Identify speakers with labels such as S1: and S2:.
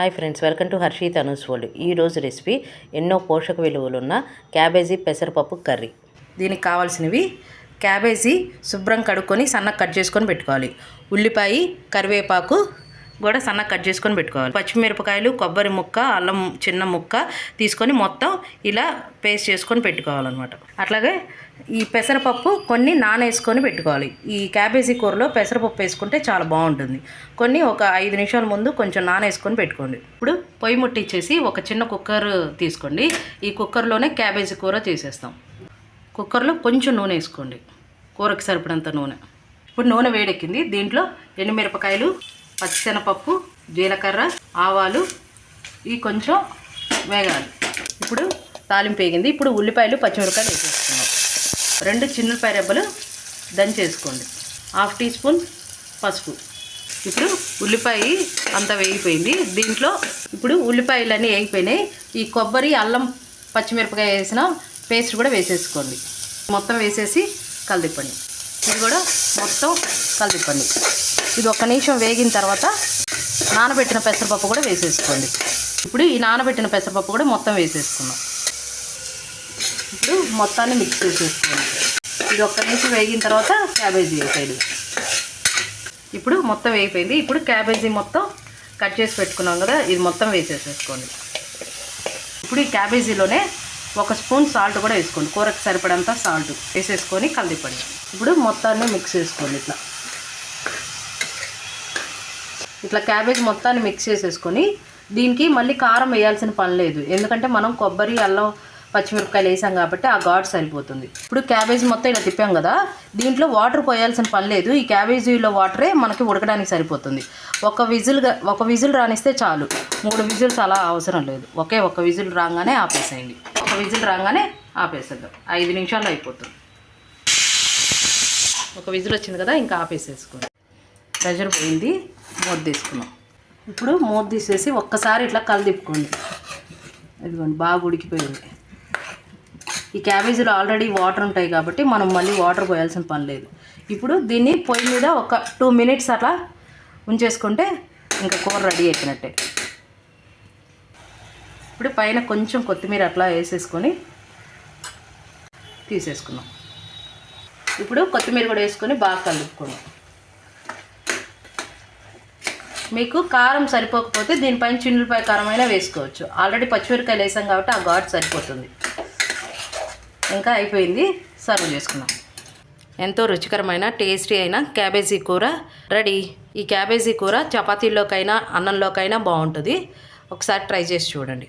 S1: Hi friends welcome to Harshith Anu's world ఈరోజు recipe ఎన్నో పోషక విలువలున్న క్యాబేజీ పెసరపప్పు కర్రీ. దీనికి కావాల్సినవి క్యాబేజీ శుభ్రం కడుక్కొని సన్నగా కట్ చేసుకొని పెట్టుకోవాలి. ఉల్లిపాయ కరివేపాకు కూడా సన్నగా కట్ చేసుకొని పెట్టుకోవాలి. పచ్చిమిరపకాయలు కొబ్బరి ముక్క అల్లం చిన్న ముక్క తీసుకొని మొత్తం ఇలా పేస్ట్ చేసుకొని పెట్టుకోవాలన్నమాట. అట్లాగే ఈ పెసరపప్పు కొన్ని నానేసుకొని పెట్టుకోవాలి. ఈ క్యాబేజీ కూరలో పెసరపప్పు వేసుకుంటే చాలా బాగుంటుంది. కొన్ని ఒక ఐదు నిమిషాల ముందు కొంచెం నానేసుకొని పెట్టుకోండి. ఇప్పుడు పొయ్యి ముట్టించేసి ఒక చిన్న కుక్కర్ తీసుకోండి. ఈ కుక్కర్లోనే క్యాబేజీ కూర చేసేస్తాం కుక్కర్లో కొంచెం నూనె వేసుకోండి. కూరకి సరిపడంత నూనె. ఇప్పుడు నూనె వేడెక్కింది. దీంట్లో ఎండుమిరపకాయలు పచ్చిశనపప్పు జీలకర్ర ఆవాలు ఇవి కొంచెం వేగాలి. ఇప్పుడు తాలింపు వేగింది. ఇప్పుడు ఉల్లిపాయలు పచ్చిమిరపకాయలు వేసేసుకున్నాం రెండు చిన్నపాయ రెబ్బలు దంచేసుకోండి హాఫ్ టీ స్పూన్ పసుపు. ఇప్పుడు ఉల్లిపాయ అంతా వేగిపోయింది. దీంట్లో ఇప్పుడు ఉల్లిపాయలన్నీ వేగిపోయినాయి. ఈ కొబ్బరి అల్లం పచ్చిమిరపకాయ వేసిన పేస్ట్ కూడా వేసేసుకోండి. మొత్తం వేసేసి కలిదిప్పండి. ఇది కూడా మొత్తం కలిదిప్పండి ఇది ఒక్క నిమిషం వేగిన తర్వాత నానబెట్టిన పెసరపప్పు కూడా వేసేసుకోండి. ఇప్పుడు ఈ నానబెట్టిన పెసరపప్పు కూడా మొత్తం వేసేసుకున్నాం ఇప్పుడు మొత్తాన్ని మిక్స్ చేసేసుకోండి. ఇది ఒక్క నిమిషం వేగిన తర్వాత క్యాబేజీ వేసేది ఇప్పుడు మొత్తం వేగిపోయింది. ఇప్పుడు క్యాబేజీ మొత్తం కట్ చేసి పెట్టుకున్నాం కదా ఇది మొత్తం వేసేసేసుకోండి. ఇప్పుడు ఈ క్యాబేజీలోనే ఒక స్పూన్ సాల్ట్ కూడా వేసుకోండి. కూరకు సరిపడంత సాల్ట్ వేసేసుకొని కలిపండి ఇప్పుడు మొత్తాన్ని మిక్స్ చేసుకోండి ఇట్లా. ఇట్లా క్యాబేజ్ మొత్తాన్ని మిక్స్ చేసేసుకొని దీనికి మళ్ళీ కారం వేయాల్సిన పని లేదు. ఎందుకంటే మనం కొబ్బరి అల్లం పచ్చిమిరపకాయలు వేసాం కాబట్టి ఆ ఘాట్ సరిపోతుంది. ఇప్పుడు క్యాబేజీ మొత్తం ఇలా తిప్పాం కదా దీంట్లో వాటర్ పోయాల్సిన పని లేదు. ఈ క్యాబేజీలో వాటరే మనకి ఉడకడానికి సరిపోతుంది. ఒక విజిల్ ఒక విజిల్ రానిస్తే చాలు. మూడు విజిల్స్ అలా అవసరం లేదు. ఒకే ఒక విజిల్ రాగానే ఆపేసేయండి. ఒక విజిల్ రాగానే ఆపేసేద్దాం. ఐదు నిమిషాల్లో అయిపోతుంది. ఒక విజిల్ వచ్చింది కదా ఇంకా ఆపేసేసుకోండి. ప్రెషర్ పోయింది మూత తీసుకున్నాం. ఇప్పుడు మూత తీసేసి ఒక్కసారి ఇట్లా కలదిప్పుకోండి ఇదిగోండి బాగా ఉడికిపోయింది. ఈ క్యాబేజీలో ఆల్రెడీ వాటర్ ఉంటాయి కాబట్టి మనం మళ్ళీ వాటర్ పోయాల్సిన పని లేదు. ఇప్పుడు దీన్ని పొయ్యి మీద ఒక టూ మినిట్స్ అట్లా ఉంచేసుకుంటే ఇంకా కూర రెడీ అయిపోయినట్టే. ఇప్పుడు పైన కొంచెం కొత్తిమీర అట్లా వేసేసుకొని తీసేసుకున్నాం. ఇప్పుడు కొత్తిమీర కూడా వేసుకొని బాగా కలుపుకున్నాం మీకు కారం సరిపోకపోతే దీనిపైన చిన్నులపాయ కారం అయినా వేసుకోవచ్చు. ఆల్రెడీ పచ్చిమిరకాయలు వేసాం కాబట్టి ఆ ఘాట్ సరిపోతుంది. ఇంకా అయిపోయింది. సర్వ్ చేసుకున్నాం. ఎంతో రుచికరమైన టేస్టీ అయిన క్యాబేజీ కూర రెడీ. ఈ క్యాబేజీ కూర చపాతీల్లోకైనా అన్నంలోకైనా బాగుంటుంది. ఒకసారి ట్రై చేసి చూడండి.